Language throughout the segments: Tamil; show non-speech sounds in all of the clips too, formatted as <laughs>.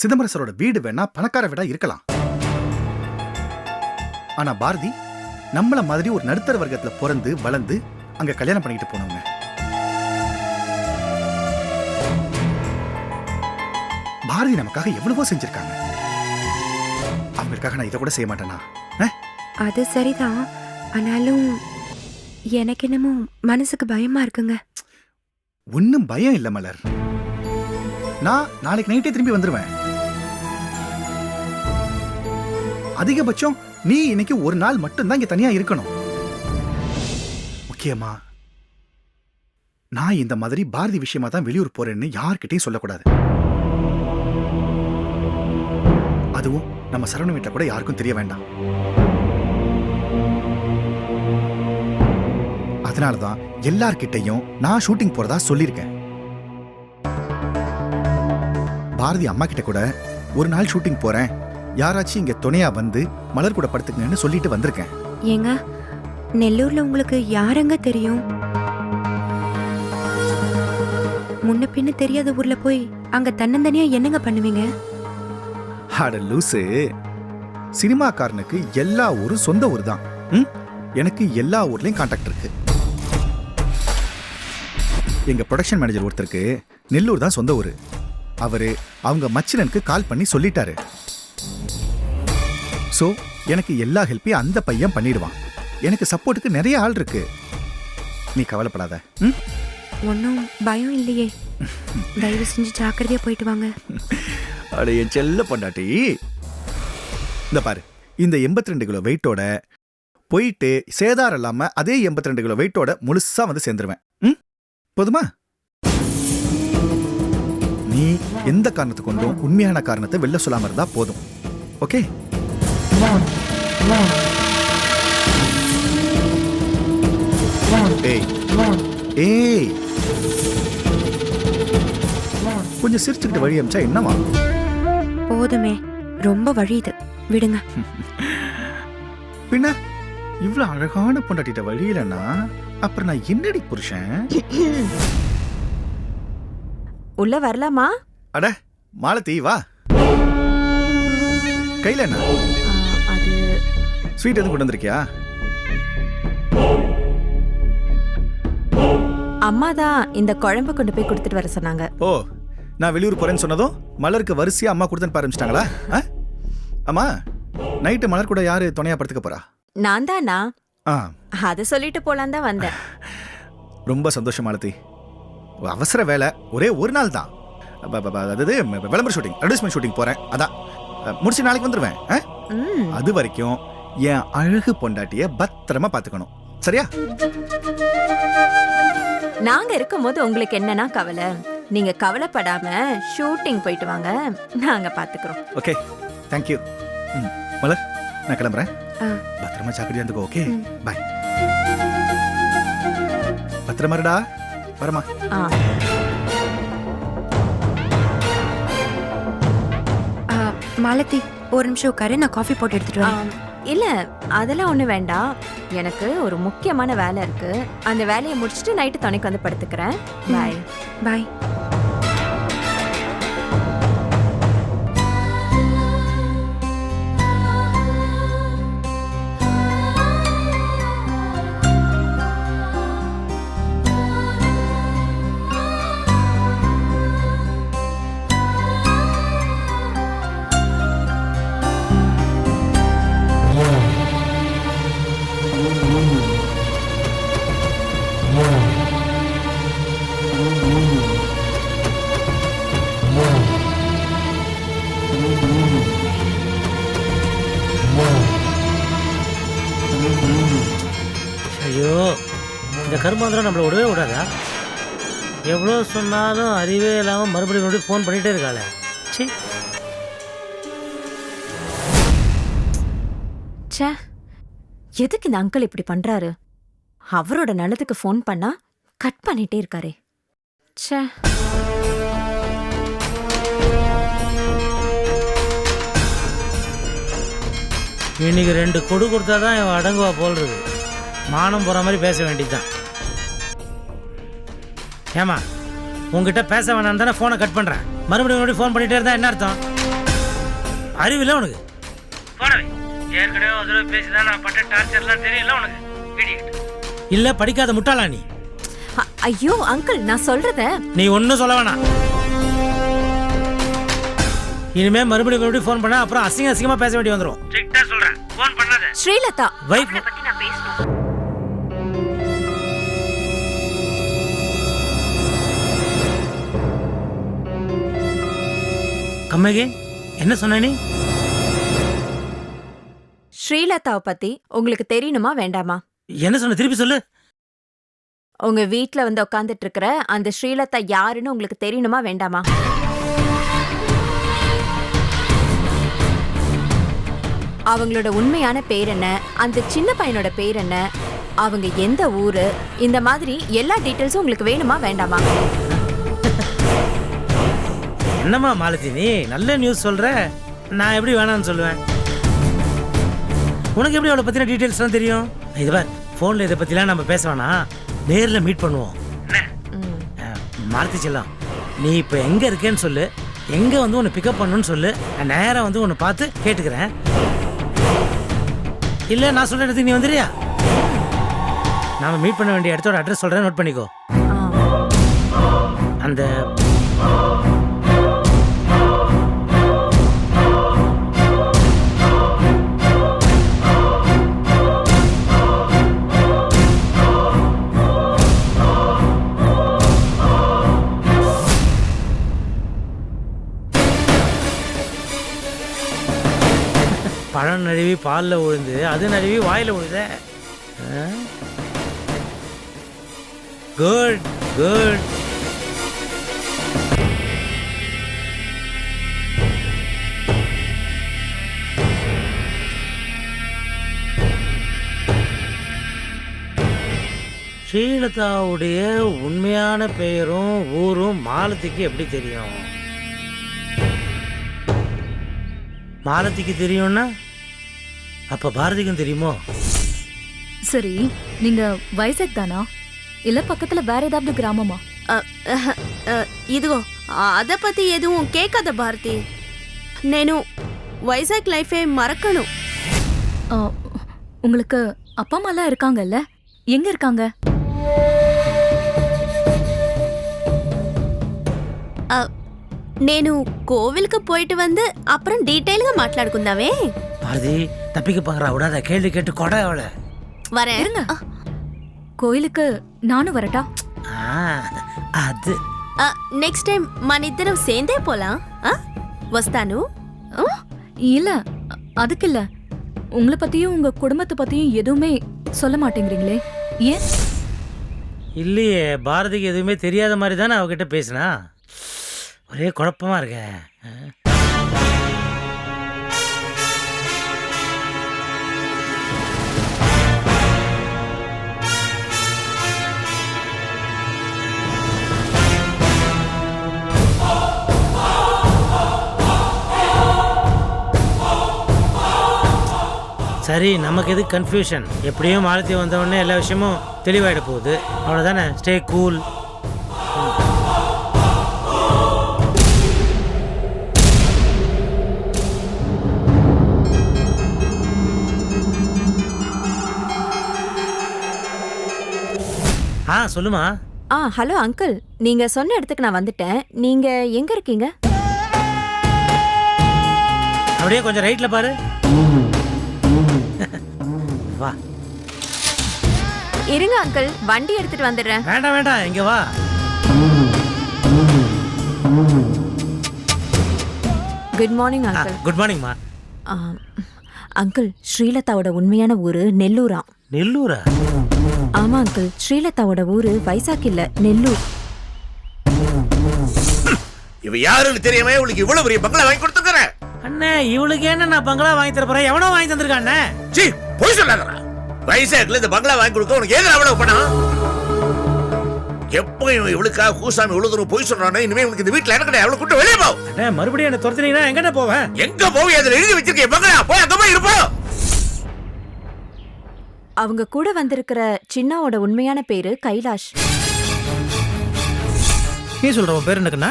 சிதம்பரசரோட வீடு வேணா பணக்கார வீடா இருக்கலாம். ஆனா பாரதி நம்மள மாதிரி ஒரு நடுத்தர வர்க்கத்துல பிறந்து வளர்ந்து அங்க கல்யாணம் பண்ணிட்டு போனவங்க. பாரதி நமக்காக எவ்வளவோ செஞ்சிருக்காங்க. அவங்களுக்காக நான் இதை கூட செய்ய மாட்டேனா? அது சரிதான். ஆனாலும் எனக்கு என்னமோ மனசுக்கு பயமா இருக்குங்க. ஒன்னும் பயம் இல்ல மலர். நான் நாளைக்கு நைட்டே திரும்பி வந்துருவேன். அதிகபட்சம் நீ இன்னைக்கு ஒரு நாள் மட்டும்தான் இங்க தனியா இருக்கணும். முக்கியமா நான் இந்த மாதிரி பாரதி விஷயமா தான் வெளியூர் போறேன்னு யார்கிட்டையும் சொல்லக்கூடாது. அதுவும் நம்ம சரவண வீட்டில் கூட யாருக்கும் தெரிய வேண்டாம். அதனாலதான் எல்லார்கிட்டையும் நான் ஷூட்டிங் போறதா சொல்லியிருக்கேன். பாரதி அம்மா கிட்ட கூட ஒரு நாள் ஷூட்டிங் போறேன். யாராச்சும் இங்க துணையா வந்து மலர் கூட படுத்துக்கங்கன்னு சொல்லிட்டு வந்திருக்கேன். ஏங்க நெல்லூர்ல உங்களுக்கு யாருங்க தெரியும்? முன்ன பின்ன தெரியாத ஊர்ல போய் அங்க தன்னந்தனியா என்னங்க பண்ணுவீங்க? அட லூசு சினிமாக்காரனுக்கு எல்லா ஊரும் சொந்த ஊர் தான் ம்? எனக்கு எல்லா ஊர்லயும் கான்டாக்ட் இருக்கு. எங்க ப்ரொடக்ஷன் மேனேஜர் ஒருத்தருக்கு நெல்லூர் தான் சொந்த ஊரு. அவரு அவங்க மச்சினனுக்கு கால் பண்ணி சொல்லிட்டாரு. சோ எனக்கு எல்லா ஹெல்ப்பையும் அந்த பையன் பண்ணிடுவான். எனக்கு சப்போர்ட்டுக்கு நிறைய ஆள் இருக்கு. நீ கவலைப்படாத. ம்? ஒன்றும் பயம் இல்லையே. தயவு செஞ்சு ஜாக்கிரதையா போயிட்டு வாங்க. அட என் செல்ல பொண்டாட்டி. இந்த பாரு இந்த 82 ரெண்டு கிலோ வெயிட்டோட போயிட்டு சேதாரம் இல்லாம அதே 82 ரெண்டு கிலோ வெயிட்டோட முழுசா வந்து சேர்ந்துருவேன். ம்? போதுமா? நீ எந்த காரணத்தை கொண்டும் உண்மையான காரணத்தை வெளில சொல்லாம இருந்தா போதும். ஓகே ஏய் கொஞ்சம் சிரிச்சுக்கிட்டு வழி அமிச்சா என்னவா போதுமே. ரொம்ப வழியுது விடுங்க. <laughs> பின்ன இவ்வளவு அழகான பொண்டாட்டிட்ட வழியிலனா அப்புறம் நான் என்னடி புருஷன்? <clears throat> உள்ள வரலாமா? அட மாலதி வா. கையில என்ன? ஸ்வீட் எதுவும் கொண்டு வந்திருக்கியா? அம்மா தான் இந்த குழம்பு கொண்டு போய் கொடுத்துட்டு வர சொன்னாங்க. ஓ நான் வெளியூர் போறேன்னு சொன்னதும் மலருக்கு வரிசையா அம்மா கொடுத்துன்னு ஆரம்பிச்சிட்டாங்களா? அம்மா நைட்டு மலர் கூட யாரு துணையா படுத்துக்க போறா? நான் தானா? ஆ. அதை சொல்லிட்டு போலாம் தான் வந்தேன். ரொம்ப சந்தோஷம் மாலதி. அவசர வேலை ஒரே ஒரு நாள் தான். அதாவது விளம்பர ஷூட்டிங் அட்வர்டைஸ்மெண்ட் ஷூட்டிங் போறேன். அதான். முடிச்சு நாளைக்கு? ம், அது வரைக்கும் என் அழகு பொண்டாட்டிய பத்திரமா பாத்துக்கணும் சரியா? நாங்க இருக்கும்போது உங்களுக்கு என்னன்னா கவலை? நீங்க கவலைப்படாம ஷூட்டிங் போயிட்டு வாங்க. நாங்க பாத்துக்கிறோம் ஓகே தேங்க்யூ ம் மலர் நான் கிளம்புறேன். பத்திரமா ஜாக்கிரதையா இருந்துக்கோ ஓகே. பாய் பத்திரமா இருடா. வரமா ஆ. மாலதி ஒரு நிமிஷம் உட்காரு நான் காஃபி போட்டு எடுத்துட்டு வரேன். இல்ல அதெல்லாம் ஒண்ணு வேண்டாம். எனக்கு ஒரு முக்கியமான வேலை இருக்கு. அந்த வேலையை முடிச்சுட்டு நைட்டு துணைக்கு வந்து படுத்துக்கிறேன். பாய் பாய் இந்த கருமாந்திரம் நம்மளை விடவே விடாதா? எவ்வளோ சொன்னாலும் அறிவே இல்லாமல் மறுபடியும் மறுபடியும் ஃபோன் பண்ணிகிட்டே இருக்காளே. சி ச்சே. எதுக்கு இந்த அங்கிள் இப்படி பண்றாரு? அவரோட நல்லதுக்கு ஃபோன் பண்ணா கட் பண்ணிட்டே இருக்காரே. ச்சே. இன்னைக்கு ரெண்டு கொடு கொடுத்தா தான் இவன் அடங்குவா போல் இருக்கு. மானம் போகிற மாதிரி பேச வேண்டியதுதான். ஏமா உங்ககிட்ட பேச வேணாம் தானே ஃபோனை கட் பண்ணுறேன் மறுபடியும் மறுபடியும் ஃபோன் பண்ணிகிட்டே இருந்தா என்ன அர்த்தம்? அறிவில்ல உனக்கு? போனவே ஏற்கனவே ஒரு தடவை பேசிதான் நான் பட்ட டார்ச்சர்லாம் தெரியல உனக்கு? இல்ல படிக்காத முட்டாளா நீ? ஐயோ அங்கிள் நான் சொல்றத? நீ ஒன்றும் சொல்ல வேணாம். இனிமே மறுபடியும் மறுபடியும் ஃபோன் பண்ணா அப்புறம் அசிங்க அசிங்கமா பேச வேண்டி வந்துரும். ஸ்ட்ரிக்ட்டா சொல்றேன். ஃபோன் பண்ணாத. ஸ்ரீலதா. வைஃப் கம்மகே என்ன சொன்ன நீ? ஸ்ரீலதாவை பத்தி உங்களுக்கு தெரியணுமா வேண்டாமா? என்ன சொன்ன திருப்பி சொல்லு. உங்க வீட்ல வந்து உட்காந்துட்டு இருக்கிற அந்த ஸ்ரீலதா யாருன்னு உங்களுக்கு தெரியணுமா வேண்டாமா? அவங்களோட உண்மையான பேர் என்ன? அந்த சின்ன பையனோட பேர் என்ன? அவங்க எந்த ஊரு? இந்த மாதிரி எல்லா டீட்டெயில்ஸும் உங்களுக்கு வேணுமா வேண்டாமா? என்னம்மா மாலதி நீ நல்ல நியூஸ் சொல்ற. நான் எப்படி வேணாம்னு சொல்லுவேன். உனக்கு எப்படி அவளை பத்தின டீட்டெயில்ஸ்லாம் தெரியும்? இது பார் ஃபோனில் இதை பற்றிலாம் நம்ம பேச வேணாம். நேரில் மீட் பண்ணுவோம். மாலதி செல்லம் நீ இப்போ எங்கே இருக்கேன்னு சொல்லு. எங்கே வந்து உன்னை பிக்கப் பண்ணணும்னு சொல்லு. நான் நேராக வந்து உன்னை பார்த்து கேட்டுக்கிறேன். இல்லை நான் சொல்கிற இடத்துக்கு நீ வந்துடுறியா? நாம மீட் பண்ண வேண்டிய இடத்தோட அட்ரஸ் சொல்கிறேன் நோட் பண்ணிக்கோ. அந்த காலில் விழுந்து அது நழுவி வாயில் விழுத குட் குட் ஸ்ரீலதாவுடைய உண்மையான பெயரும் ஊரும் மாலத்திக்கு எப்படி தெரியும்? மாலத்திக்கு தெரியும்னா? அப்ப பாரதிக்கும் தெரியுமோ? சரி நீங்க வைசக் தானா? இல்ல பக்கத்துல வேற ஏதாவது கிராமமா? ఇదిగో అదే పతి எதுவும் கேட்காத பாரதி. నేను வைசாக் లైఫే மறக்கணும். உங்களுக்கு அப்பா அம்மாலாம் இருக்காங்கல்ல? எங்க இருக்காங்க? నేను కోవిల్కి పోయిటి వంద అప్పుడు డీటెయిల్గా మాట్లాడుకుందామే பாரதி தப்பிக்க பாக்குறா விடாத கேள்வி கேட்டு கொடை அவளை வரேன் இருங்க கோயிலுக்கு நானும் வரட்டா ஆ, அது నెక్స్ట్ టైం మన ఇద్దరం సేందే పోలాం ఆ? వస్తాను ఆ? இல்ல அ- அதுக்கு இல்ல உங்களை பத்தியும் உங்க குடும்பத்தை பத்தியும் எதுவுமே சொல்ல மாட்டேங்கிறீங்களே ஏன் இல்லையே பாரதிக்கு எதுவுமே தெரியாத மாதிரி தானே அவகிட்ட பேசினா ஒரே குழப்பமா இருக்க சரி நமக்கு எது கன்ஃபியூஷன் எப்படியும் மாலத்தி வந்த உடனே எல்லா விஷயமும் தெளிவாயிட போகுது. அவ்வளோதானே ஸ்டே கூல் ஆ சொல்லுமா. ஆ ஹலோ அங்கிள் நீங்க சொன்ன இடத்துக்கு நான் வந்துட்டேன். நீங்க எங்க இருக்கீங்க? அப்படியே கொஞ்சம் ரைட்ல பாரு. வா. இருங்க அங்கிள் வண்டி எடுத்துட்டு வந்துடுறேன். வேண்டாம் வேண்டாம். இங்க வா. குட் மார்னிங் அங்கிள் குட் மார்னிங்மா ஆ, அங்கிள் ஸ்ரீலதாவோட உண்மையான ஊரு நெல்லூரா. நெல்லூரா? ஆமா அங்கிள் ஸ்ரீலதாவோட ஊரு வைசாக் இல்ல நெல்லூர். இவ யாருன்னு தெரியாம இவளுக்கு இவ்வளவு பெரிய பங்களா வாங்கி கொடுத்துக்கிறேன் அண்ணே இவளுக்கு என்ன நான் பங்களா வாங்கி தர போறேன் எவனோ வாங்கி தந்திருக்கான் அண்ணே? சீ பொய் சொல்லாதடா. வைசாக்ல இந்த பங்களா வாங்கி கொடுக்க உனக்கு ஏன் அவ்வளவு பணம்? எப்பயும் இவளுக்கா கூசாமி இவ்வளவு பொய் சொல்றானே இனிமே உனக்கு இந்த வீட்டுல எனக்கு எவ்வளவு கூட்டம் வெளியே போ. மறுபடியும் என்ன துரத்துனீங்கன்னா எங்க போவேன் எங்க போய் அதுல எழுதி வச்சிருக்கேன். பங்களா போய் அங்க போய் இருப்போம் அவங்க கூட வந்திருக்கிற சின்னாவோட உண்மையான பேரு கைலாஷ். நீ சொல்ற உன் பேர் என்னக்குண்ணா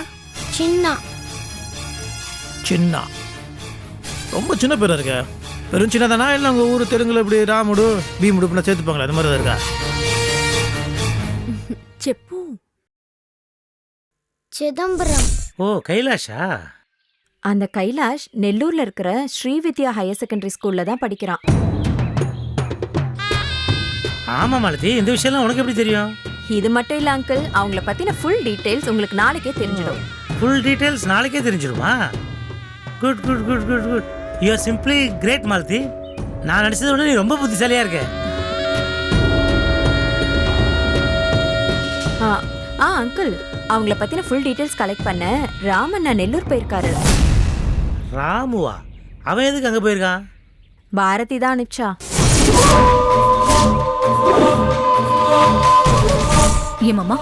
சின்னா. சின்னா. ரொம்ப சின்ன பேர் இருக்க? வெறும் சின்னதானா இல்லை உங்கள் ஊர் தெலுங்குல இப்படி ராமுடு பீமுடு இப்படி சேர்த்துப்பாங்களே அது மாதிரி தான் இருக்கா చెప్పు சிதம்பரம் ஓ கைலாஷா அந்த கைலாஷ் நெல்லூர்ல இருக்கிற ஸ்ரீவித்யா ஹையர் செகண்டரி ஸ்கூல்ல தான் படிக்கிறான் ஆமா மாலதி இந்த விஷயம்லாம் உனக்கு எப்படி தெரியும் இது மட்டும் இல்ல அங்கிள் அவங்கள பத்தின ஃபுல் டீடைல்ஸ் உங்களுக்கு நாளைக்கே தெரிஞ்சிடும் ஃபுல் டீடைல்ஸ் நாளைக்கே தெரிஞ்சிருமா good good good good good you are simply great Malathi நான் நினச்சதை விட நீ ரொம்ப புத்திசாலியாக இருக்க. ஆ ஆ அங்கிள் அவங்கள பத்தின ஃபுல் டீடைல்ஸ் கலெக்ட் பண்ண ராமன் நான் நெல்லூர் போயிருக்காரு. ராமுவா? அவன் எதுக்கு அங்கே போயிருக்கான்? பாரதி தான் அனுப்பிச்சா ஏமாமா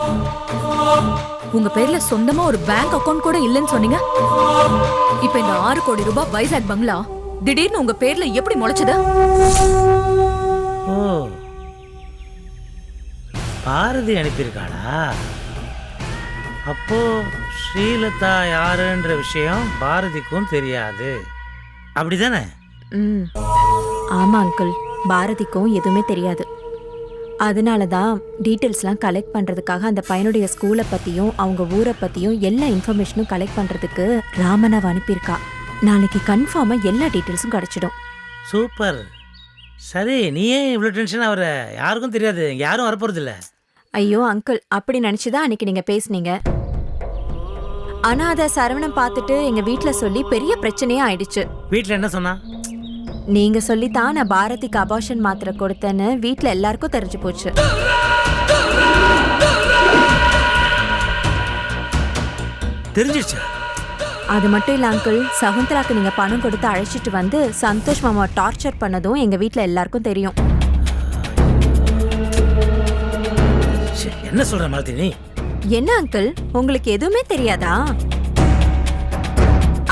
உங்க பேர்ல சொந்தமா ஒரு பேங்க் அக்கவுண்ட் கூட இல்லைன்னு சொன்னீங்க? இப்ப இந்த ஆறு கோடி ரூபாய் வைசாக் பங்களா திடீர்னு உங்க பேர்ல எப்படி முளைச்சது? ஓ பாரதி அனுப்பியிருக்காளா? அப்போ ஸ்ரீலதா யாருன்ற விஷயம் பாரதிக்கும் தெரியாது. அப்படிதானே? ம். ஆமா அங்கிள் பாரதிக்கும் எதுவுமே தெரியாது. அதனால தான் டீட்டெயில்ஸ்லாம் கலெக்ட் பண்ணுறதுக்காக அந்த பையனுடைய ஸ்கூலை பற்றியும் அவங்க ஊரை பற்றியும் எல்லா இன்ஃபர்மேஷனும் கலெக்ட் பண்ணுறதுக்கு ராமனாவை அனுப்பியிருக்கா. நாளைக்கு கன்ஃபார்மாக எல்லா டீட்டெயில்ஸும் கிடச்சிடும். சூப்பர். சரி நீ ஏன் இவ்வளோ டென்ஷன் ஆகுற யாருக்கும் தெரியாது. இங்க யாரும் வரப்போறதில்ல. ஐயோ அங்கிள் அப்படி நினச்சி தான் அன்னைக்கு நீங்கள் பேசுனீங்க. ஆனால் அதை சரவணன் பார்த்துட்டு எங்கள் வீட்டில் சொல்லி பெரிய பிரச்சனையே ஆயிடுச்சு. வீட்டில் என்ன சொன்னா? நீங்க சொல்லித்தான் நான் பாரதிக்கு அபார்ஷன் மாத்திரை கொடுத்தேன்னு வீட்ல எல்லாருக்கும் தெரிஞ்சு போச்சு. தெரிஞ்சிருச்சா? அது மட்டும் இல்ல அங்கிள் சகுந்தலாக்கு நீங்க பணம் கொடுத்து அழைச்சிட்டு வந்து சந்தோஷ் மாமா டார்ச்சர் பண்ணதும் எங்க வீட்ல எல்லாருக்கும் தெரியும். என்ன சொல்ற மாலதி நீ? என்ன அங்கிள் உங்களுக்கு எதுவுமே தெரியாதா?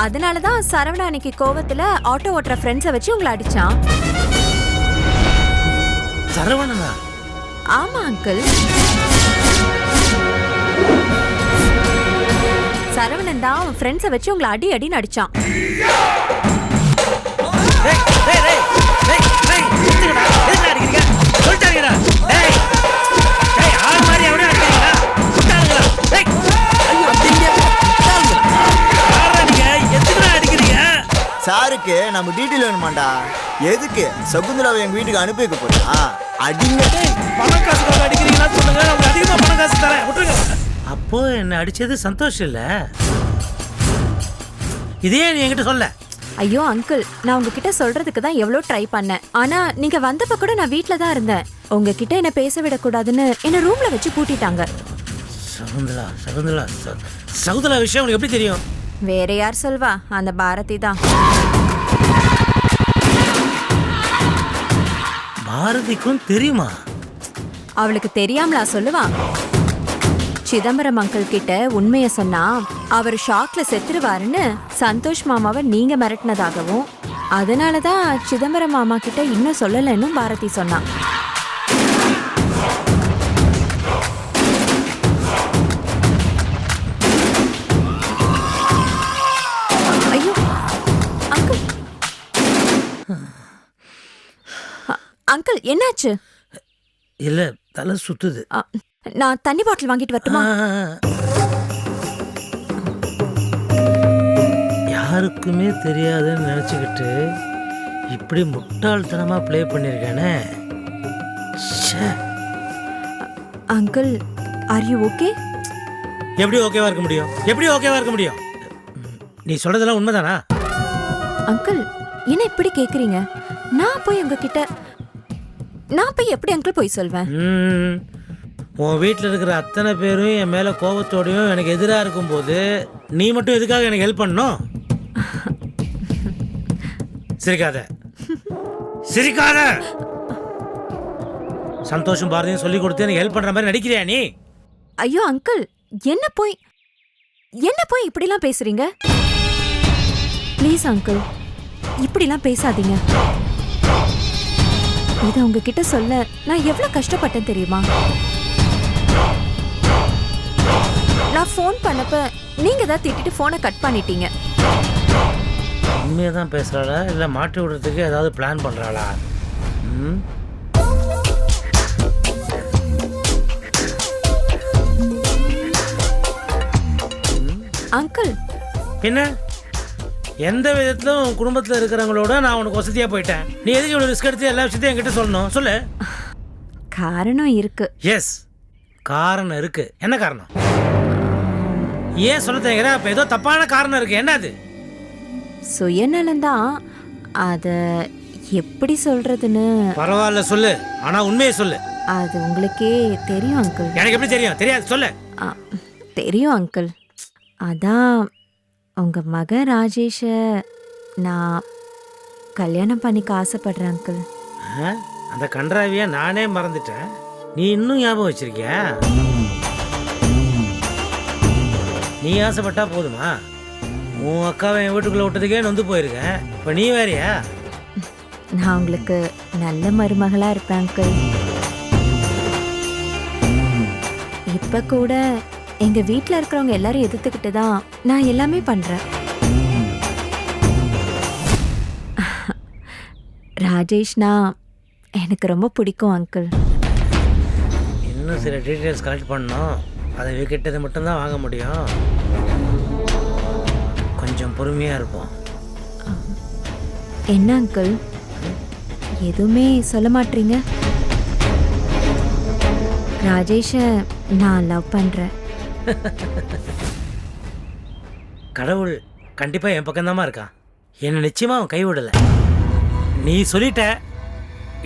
அதனாலதான் சரவணா அன்னைக்கு கோவத்துல ஆட்டோ ஓட்டுற ஃப்ரெண்ட்ஸை வச்சு உங்களை அடிச்சான். சரவணனா ஆமா அங்கிள் சரவணன் தான் அவன் ஃப்ரெண்ட்ஸை வச்சு உங்களை அடி அடின்னு அடிச்சான். சாருக்கு நம்ம டீட்டெயில் வேணுமாண்டா? எதுக்கு? சகுந்தலாவை எங்க வீட்டுக்கு அனுப்பி வைக்க போறியா? அடிங்க. டேய், பணம் காசுக்காக அடிக்கிறீங்களா சொல்லுங்க. உங்களுக்கு அதிகமா பணம் காசு தரேன். விட்டுருங்க. அப்போ என்ன அடிச்சது சந்தோஷம் இல்ல? இதே நீ என்கிட்ட சொல்ல. ஐயோ அங்கிள் நான் உங்ககிட்ட சொல்றதுக்கு தான் எவ்வளோ ட்ரை பண்ணேன். ஆனா நீங்க வந்தப்ப கூட நான் வீட்ல தான் இருந்தேன். உங்ககிட்ட என்ன பேச விடக்கூடாதுன்னு என்ன ரூம்ல வச்சு பூட்டிட்டாங்க சகுந்தலா சகுந்தலா சகுந்தலா விஷயம் உனக்கு எப்படி தெரியும்? வேற யார் சொல்வா? அந்த பாரதி தான். பாரதிக்கும் தெரியுமா? அவளுக்கு தெரியாமலா சொல்லுவான் சிதம்பரம் அங்கிள் கிட்ட உண்மைய சொன்னா அவர் ஷாக்ல செத்துருவாருன்னு சந்தோஷ் மாமாவை நீங்க மிரட்டினதாகவும் அதனாலதான் சிதம்பரம் மாமா கிட்ட இன்னும் சொல்லலைன்னு பாரதி சொன்னான் அங்கிள் என்னாச்சு? இல்ல தலை சுத்துது. நான் தண்ணி பாட்டில் வாங்கிட்டு வரட்டுமா? யாருக்குமே தெரியாதுன்னு நினச்சிக்கிட்டு இப்படி முட்டாள்தனமா ப்ளே பண்ணியிருக்கானே. அங்கிள் ஆர் யூ ஓகே எப்படி ஓகேவா இருக்க முடியும்? எப்படி ஓகேவா இருக்க முடியும்? நீ சொல்றதெல்லாம் உண்மைதானா? அங்கிள் என்ன இப்படி கேக்குறீங்க? நான் போய் உங்ககிட்ட நான் போய் எப்படி அங்கிள் போய் சொல்வேன்? ம், உன் வீட்டில் இருக்கிற அத்தனை பேரும் என் மேலே கோபத்தோடையும் எனக்கு எதிராக இருக்கும்போது நீ மட்டும் எதுக்காக எனக்கு ஹெல்ப் பண்ணணும்? சிரிக்காத. சிரிக்காத. சந்தோஷம் பாரதியும் சொல்லி கொடுத்து எனக்கு ஹெல்ப் பண்ற மாதிரி நடிக்கிறியா நீ? ஐயோ அங்கிள் என்ன போய் என்ன போய் இப்படிலாம் பேசுறீங்க? ப்ளீஸ் அங்கிள் இப்படிலாம் பேசாதீங்க. இதை உங்ககிட்ட சொல்ல நான் எவ்வளவு கஷ்டப்பட்டேன் தெரியுமா? நான் ஃபோன் பண்ணப்ப நீங்க தான் திட்டிட்டு ஃபோனை கட் பண்ணிட்டீங்க. உண்மையை தான் பேசுகிறாளா இல்லை மாட்டி விடுறதுக்கு ஏதாவது பிளான் பண்ணுறாளா ம்? அங்கிள். பின்ன? எந்த விதத்திலும் உன் குடும்பத்தில் இருக்கிறவங்களோட நான் உனக்கு வசதியாக போயிட்டேன். நீ எதுக்கு இவ்வளோ ரிஸ்க் எடுத்து எல்லா விஷயத்தையும் என்கிட்ட சொல்லணும்? சொல்லு. காரணம் இருக்கு. எஸ் காரணம் இருக்கு. என்ன காரணம்? ஏன் சொல்ல தேங்கிற அப்போ ஏதோ தப்பான காரணம் இருக்கு. என்ன அது? சுயநலம்தான் அத எப்படி சொல்றதுன்னு? பரவாயில்ல சொல்லு. ஆனால் உண்மையை சொல்லு. அது உங்களுக்கே தெரியும் அங்கிள் எனக்கு எப்படி தெரியும்? தெரியாது. சொல்லு. ஆ, தெரியும் அங்கிள் அதான் உங்க மக ராஜேஷ நான் கல்யாணம் பண்ணிக்க ஆசைப்படுறேன் அங்கிள்? அந்த கன்றாவிய நானே மறந்துட்டேன். நீ இன்னும் ஞாபகம் வச்சிருக்கியா? நீ ஆசைப்பட்டா போதுமா? உன் அக்காவை என் வீட்டுக்குள்ள விட்டதுக்கே நொந்து போயிருக்கேன். இப்போ நீ வேறயா? நான் உங்களுக்கு நல்ல மருமகளா இருப்பேன் அங்கிள் இப்ப கூட எங்க வீட்ல இருக்கிறவங்க எல்லாரும் எதிர்த்துக்கிட்டு தான் நான் எல்லாமே பண்றேன். ராஜேஷ்னா எனக்கு ரொம்ப பிடிக்கும் அங்கிள் இன்னும் சில டீட்டெயில்ஸ் கலெக்ட் பண்ணோம் அதை விக்கிட்டது மட்டும்தான் வாங்க முடியும். கொஞ்சம் பொறுமையாக இருப்போம். என்ன அங்கிள் எதுவுமே சொல்ல மாட்டீங்க? ராஜேஷை நான் லவ் பண்றேன். கடவுள் கண்டிப்பாக என் பக்கம்தாம்மா இருக்கான் என்னை நிச்சயமாக அவன் கைவிடலை. நீ சொல்லிட்ட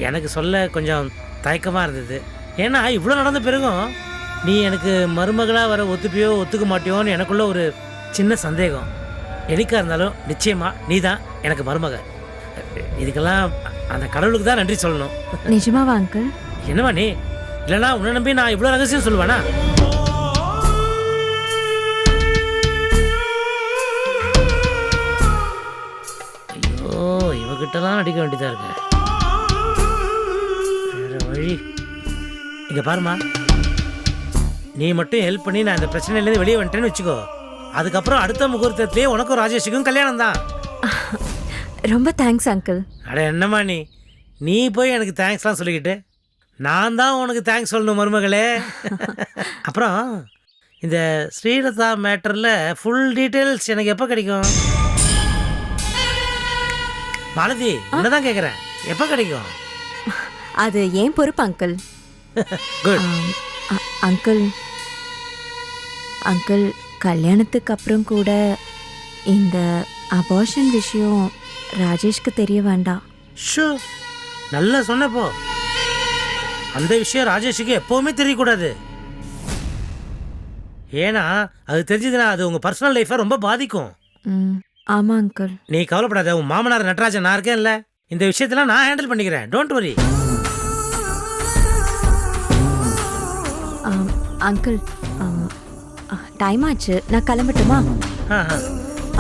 எனக்கு சொல்ல கொஞ்சம் தயக்கமாக இருந்தது. ஏன்னா இவ்வளோ நடந்த பிறகும் நீ எனக்கு மருமகளாக வர ஒத்துப்பியோ ஒத்துக்க மாட்டியோன்னு எனக்குள்ள ஒரு சின்ன சந்தேகம். எனக்கா இருந்தாலும் நிச்சயமாக நீ தான் எனக்கு மருமக. இதுக்கெல்லாம் அந்த கடவுளுக்கு தான் நன்றி சொல்லணும். நிஜமாவா அங்கிள்? என்னவா நீ? இல்லைனா உன்னை நம்பி நான் இவ்வளோ ரகசியம் சொல்லுவேனா? இவகிட்டலாம் அடிக்க வேண்டியதா இருக்கு. வேற வழி. இங்க பாருமா நீ மட்டும் ஹெல்ப் பண்ணி நான் இந்த பிரச்சனையிலேருந்து வெளியே வந்துட்டேன்னு வச்சுக்கோ. அதுக்கப்புறம் அடுத்த முகூர்த்தத்திலேயே உனக்கும் ராஜேஷுக்கும் கல்யாணம் தான் ரொம்ப தேங்க்ஸ் அங்கிள் அட என்னம்மா நீ? நீ போய் எனக்கு தேங்க்ஸ்லாம் சொல்லிக்கிட்டு. நான் தான் உனக்கு தேங்க்ஸ் சொல்லணும் மருமகளே. <laughs> அப்புறம் இந்த ஸ்ரீலதா மேட்டரில் ஃபுல் டீட்டெயில்ஸ் எனக்கு எப்போ கிடைக்கும்? மாலதி தான் கேட்குறேன் எப்போ கிடைக்கும்? அது ஏன் பொறுப்பு அங்கிள்? குட் அங்கிள் அங்கிள் கல்யாணத்துக்கு அப்புறம் கூட இந்த அபார்ஷன் விஷயம் ராஜேஷ்க்கு தெரிய வேண்டாம். ஷோ நல்லா சொன்னப்போ. அந்த விஷயம் ராஜேஷுக்கு எப்போவுமே தெரியக்கூடாது. ஏன்னா அது தெரிஞ்சதுன்னா அது உங்கள் பர்சனல் லைஃப்பை ரொம்ப பாதிக்கும். ம் ஆமாம் அங்கிள் நீ கவலைப்படாத உன் மாமனார் நடராஜன் நான் இருக்கேன்ல. இந்த விஷயத்தெல்லாம் நான் ஹேண்டில் பண்ணிக்கிறேன். டோன்ட் வரி ஆம், அங்கிள் டைம் ஆச்சு. நான் கிளம்பட்டுமா?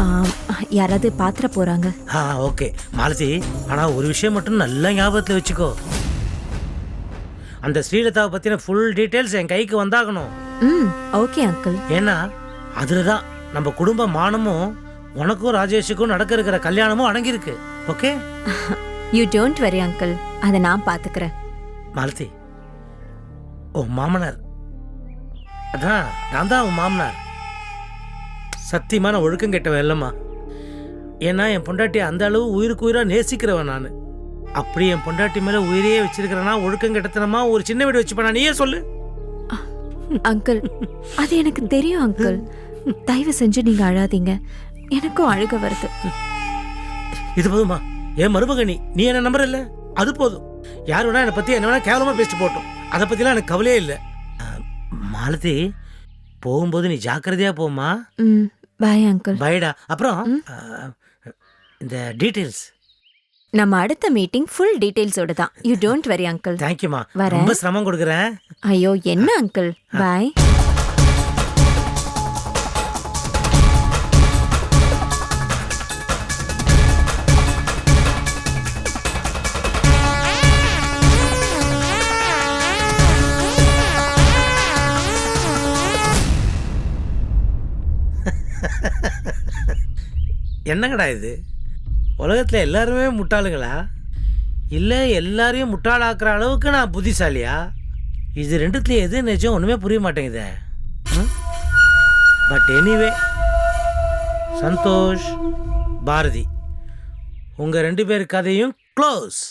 ஆம், யாராவது பாத்திர போகிறாங்க ஆ ஓகே மாலதி ஆனால் ஒரு விஷயம் மட்டும் நல்லா ஞாபகத்தில் வச்சுக்கோ. அந்த ஸ்ரீலதாவை பற்றின ஃபுல் டீட்டெயில்ஸ் என் கைக்கு வந்தாகணும். ம் ஓகே அங்கிள் ஏன்னா அதில் தான் நம்ம குடும்ப மானமும் உனக்கும் ராஜேஷுக்கும் நடக்க இருக்கிற கல்யாணமும் அடங்கியிருக்கு. Okay you don't worry uncle அதை நான் பார்த்துக்கிறேன் மாலதி ஓ மாமனார். அதான் நான் தான் உன் மாமனார். சத்தியமான ஒழுக்கம் கெட்டவன் இல்லைம்மா. ஏன்னா என் பொண்டாட்டி அந்த அளவு உயிருக்கு உயிராக நேசிக்கிறவன் நான். அப்படி என் பொண்டாட்டி மேலே உயிரையே வச்சிருக்கிறேன்னா ஒழுக்கம் கெட்டத்தனமா ஒரு சின்ன வீடு வச்சுப்பேன்? நீயே சொல்லு. அங்கிள் அது எனக்கு தெரியும் அங்கிள் தயவு செஞ்சு நீங்க அழாதீங்க. எனக்கும் அழுக வருது. இது போதுமா என் மருமகனி நீ என்ன நம்பர் இல்ல? அது போதும். யார் வேணா என்னை பத்தி என்ன வேணா கேவலமா பேசிட்டு போட்டோம் அதை பத்திலாம் எனக்கு கவலையே இல்லை. மாலதி போகும்போது நீ ஜாக்கிரதையா போம்மா. ம் பாய் அங்கிள் பைடா. அப்புறம் இந்த டீட்டெயில்ஸ் நம்ம அடுத்த மீட்டிங் ஃபுல் டீடைல்ஸோட தான். யூ டோன்ட் வரி அங்கிள் தேங்க்யூமா. ரொம்ப சிரமம் கொடுக்குறேன். ஐயோ என்ன அங்கிள் பாய் என்னங்கடா இது? உலகத்தில் எல்லாருமே முட்டாளுங்களா? இல்லை எல்லாரையும் முட்டாளாக்குற அளவுக்கு நான் புத்திசாலியா? இது ரெண்டுத்துல எது நிஜம் ஒன்றுமே புரிய மாட்டேங்குதே. பட் எனிவே சந்தோஷ் பாரதி உங்கள் ரெண்டு பேர் கதையும் க்ளோஸ்